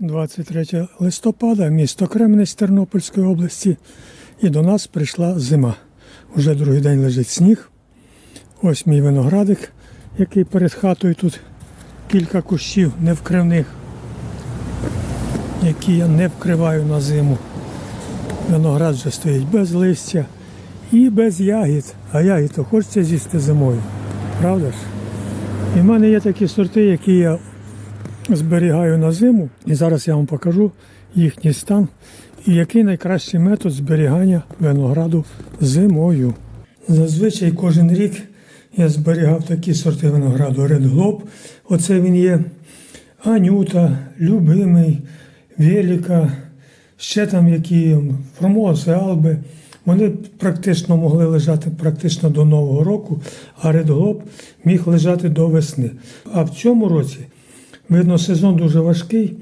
23 листопада, місто Кременець Тернопільської області, і до нас прийшла зима. Уже другий день лежить сніг. Ось мій виноградик, який перед хатою тут кілька кущів невкривних, які я не вкриваю на зиму. Виноград вже стоїть без листя і без ягід. А ягід то хочеться з'їсти зимою. Правда ж? І в мене є такі сорти, які я зберігаю на зиму. І зараз я вам покажу їхній стан і який найкращий метод зберігання винограду зимою. Зазвичай кожен рік я зберігав такі сорти винограду Red Globe. Оце він є. Анюта, Любимий, Велика, ще там які Формози, Алби. Вони практично могли лежати практично до Нового року, а Red Globe міг лежати до весни. А в цьому році, видно, сезон дуже важкий.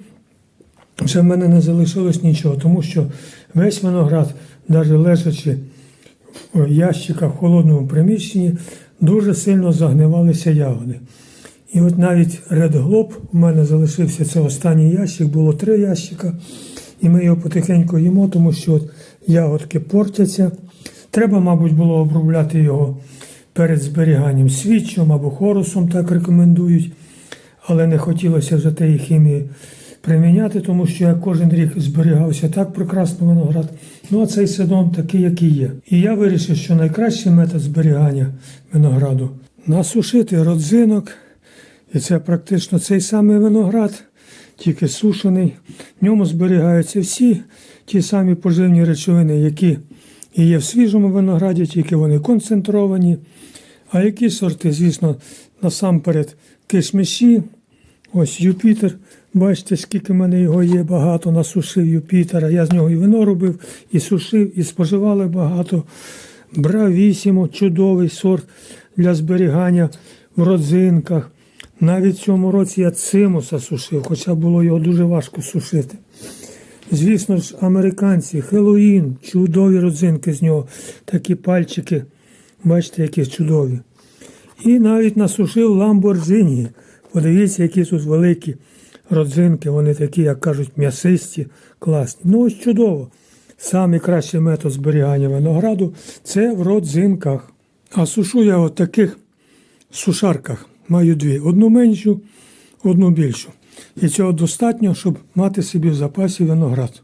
Вже в мене не залишилось нічого, тому що весь виноград, навіть лежачи в ящиках в холодному приміщенні, дуже сильно загнивалися ягоди. І от навіть Red Globe у мене залишився це останній ящик, було три ящика, і ми його потихеньку їмо, тому що от ягодки портяться. Треба, мабуть, було обробляти його перед зберіганням свічом або хорусом, так рекомендують. Але не хотілося вже тієї хімії приміняти, тому що я кожен рік зберігався так прекрасно виноград. Ну а цей сезон такий, який є. І я вирішив, що найкращий метод зберігання винограду насушити родзинок. І це практично цей самий виноград, тільки сушений. В ньому зберігаються всі ті самі поживні речовини, які і є в свіжому винограді, тільки вони концентровані. А які сорти, звісно, насамперед кишмиші. Ось Юпітер. Бачите, скільки в мене його є, багато насушив Юпітера. Я з нього і вино робив, і сушив, і споживали багато. Бравісімо, чудовий сорт для зберігання в родзинках. Навіть в цьому році я цимуса сушив, хоча було його дуже важко сушити. Звісно ж, американці, Хеллоїн, чудові родзинки з нього, такі пальчики, бачите, які чудові. І навіть насушив Ламборджині. Подивіться, які тут великі родзинки, вони такі, як кажуть, м'ясисті, класні. Ну ось чудово. Самий кращий метод зберігання винограду це в родзинках. А сушу я в таких сушарках. Маю дві: одну меншу, одну більшу. І цього достатньо, щоб мати собі в запасі виноград.